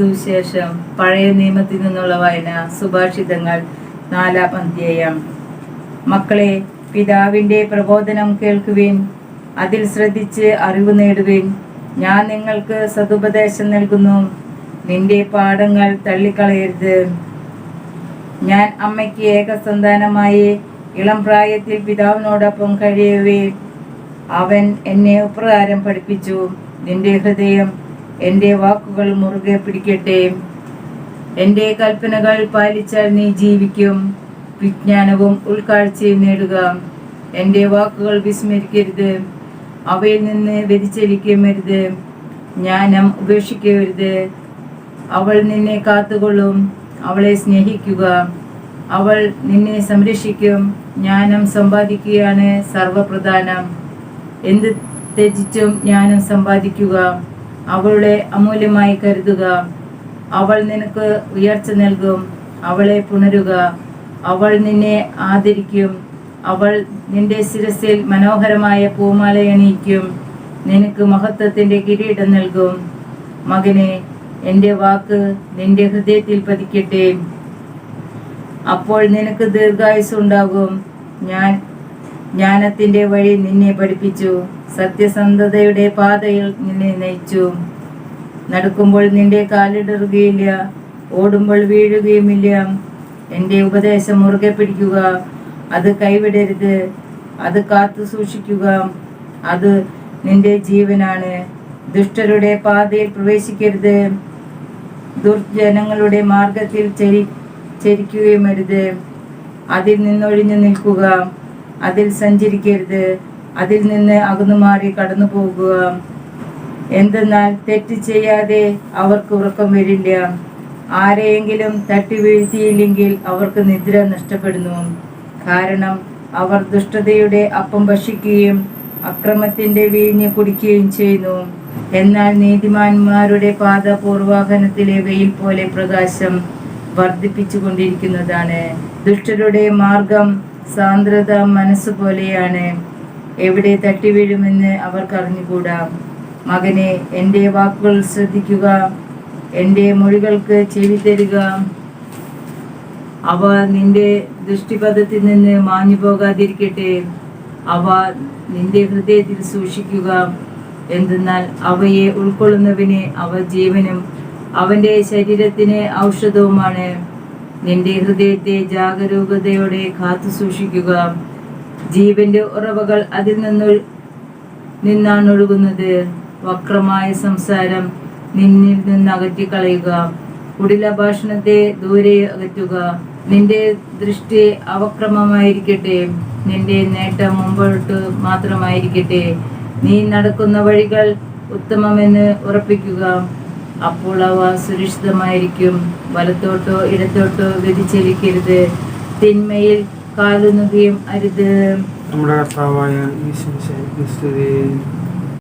സുവിശേഷം പഴയ നിയമത്തിൽ നിന്നുള്ള വായന സുഭാഷിതങ്ങൾ നാലാം അധ്യായം. മക്കളെ പിതാവിന്റെ പ്രബോധനം കേൾക്കുവിൻ അതിൽ ശ്രദ്ധിച്ച് അറിവ് നേടുവിൻ. ഞാൻ നിങ്ങൾക്ക് സതുപദേശം നൽകുന്നു നിന്റെ പാഠങ്ങൾ തള്ളിക്കളയരുത്. ഞാൻ അമ്മയ്ക്ക് ഏകസന്താനമായി ഇളം പ്രായത്തിൽ പിതാവിനോടൊപ്പം കഴിയവേ അവൻ എന്നെ ഉപ്രകാരം പഠിപ്പിച്ചു. നിന്റെ ഹൃദയം എന്റെ വാക്കുകൾ മുറുകെ പിടിക്കട്ടെ. എന്റെ കൽപ്പനകൾ പാലിച്ചാൽ നീ ജീവിക്കും. വിജ്ഞാനവും ഉൾക്കാഴ്ചയും നേടുക. എന്റെ വാക്കുകൾ വിസ്മരിക്കരുത്. അവയിൽ നിന്ന് വ്യതിചലിക്കരുത്. ജ്ഞാനം ഉപേക്ഷിക്കരുത്. അവൾ നിന്നെ കാത്തുകൊള്ളും. അവളെ സ്നേഹിക്കുക. അവൾ നിന്നെ സംരക്ഷിക്കും. ജ്ഞാനം സമ്പാദിക്കുകയാണ് സർവപ്രധാനം. എന്ത് ത്യജിച്ചും ജ്ഞാനം സമ്പാദിക്കുക. അവളുടെ അമൂല്യമായി കരുതുക. അവൾ നിനക്ക് ഉയർച്ച നൽകും. അവളെ പുണരുക. അവൾ നിന്നെ ആദരിക്കും. അവൾ നിന്റെ ശിരസിൽ മനോഹരമായ പൂമാല പൂമാലയണിയിക്കും നിനക്ക് മഹത്വത്തിന്റെ കിരീടം നൽകും. മകനെ എന്റെ വാക്ക് നിന്റെ ഹൃദയത്തിൽ പതിക്കട്ടെ. അപ്പോൾ നിനക്ക് ദീർഘായുസ് ഉണ്ടാകും ഞാൻ ജ്ഞാനത്തിന്റെ വഴി നിന്നെ പഠിപ്പിച്ചു. സത്യസന്ധതയുടെ പാതയിൽ നിന്നെ നയിച്ചു. നടക്കുമ്പോൾ നിന്റെ കാലിടറുകയില്ല ഓടുമ്പോൾ വീഴുകയുമില്ല. എന്റെ ഉപദേശം മുറുകെ പിടിക്കുക അത് കൈവിടരുത് അത് കാത്തു സൂക്ഷിക്കുക. അത് നിന്റെ ജീവനാണ്. ദുഷ്ടരുടെ പാതയിൽ പ്രവേശിക്കരുത്. ദുർജനങ്ങളുടെ മാർഗത്തിൽ ചരി ചരിക്കുകയും അരുത്. അതിൽ നിന്നൊഴിഞ്ഞു നിൽക്കുക. അതിൽ സഞ്ചരിക്കരുത് അതിൽ നിന്ന് അകന്നു മാറി കടന്നു പോകുക. എന്തെന്നാൽ തെറ്റ് ചെയ്യാതെ അവർക്ക് ഉറക്കം വരില്ല. ആരെയെങ്കിലും തട്ടി വീഴ്ത്തിയില്ലെങ്കിൽ അവർക്ക് നിദ്ര നഷ്ടപ്പെടുന്നു. കാരണം അവർ ദുഷ്ടതയുടെ അപ്പം ഭക്ഷിക്കുകയും അക്രമത്തിന്റെ വീഞ്ഞ് കുടിക്കുകയും ചെയ്യുന്നു. എന്നാൽ നീതിമാന്മാരുടെ പാത പൂർവാഹനത്തിലെ വെയിൽ പോലെ പ്രകാശം വർദ്ധിപ്പിച്ചുകൊണ്ടിരിക്കുന്നതാണ്. ദുഷ്ടരുടെ മാർഗം സാന്ദ്രത മനസ്സ് പോലെയാണ്. എവിടെ തട്ടി വീഴുമെന്ന് അവർക്ക് അറിഞ്ഞുകൂടാ മകനെ എന്റെ വാക്കുകൾ ശ്രദ്ധിക്കുക. എന്റെ മൊഴികൾക്ക് ചെവി തരിക. അവ നിന്റെ ദൃഷ്ടിപഥത്തിൽ നിന്ന് മാഞ്ഞു പോകാതിരിക്കട്ടെ. അവ നിന്റെ ഹൃദയത്തിൽ സൂക്ഷിക്കുക. എന്തെന്നാൽ അവയെ ഉൾക്കൊള്ളുന്നവന് അവ ജീവനും അവന്റെ ശരീരത്തിന് ഔഷധവുമാണ്. നിന്റെ ഹൃദയത്തെ ജാഗരൂകതയോടെ കാത്തു സൂക്ഷിക്കുക. ജീവന്റെ ഉറവകൾ അതിൽ നിന്ന് നിന്നാണ് ഒഴുകുന്നത്. വക്രമായ സംസാരം നിന്നിൽ നിന്ന് അകറ്റിക്കളയുക. കുടില ഭാഷണത്തെ ദൂരെ അകറ്റുക. നിന്റെ ദൃഷ്ടി അവക്രമമായിരിക്കട്ടെ. നിന്റെ നേട്ടം മുമ്പോട്ട് മാത്രമായിരിക്കട്ടെ. നീ നടക്കുന്ന വഴികൾ ഉത്തമമെന്ന് ഉറപ്പിക്കുക. അപ്പോൾ അവ സുരക്ഷിതമായിരിക്കും. വലത്തോട്ടോ ഇടത്തോട്ടോ വ്യതിചലിക്കരുത്. തിന്മയിൽ കാലുന്നുകയും അരുത്. നമ്മുടെ കർത്താവായ ഈശ്വര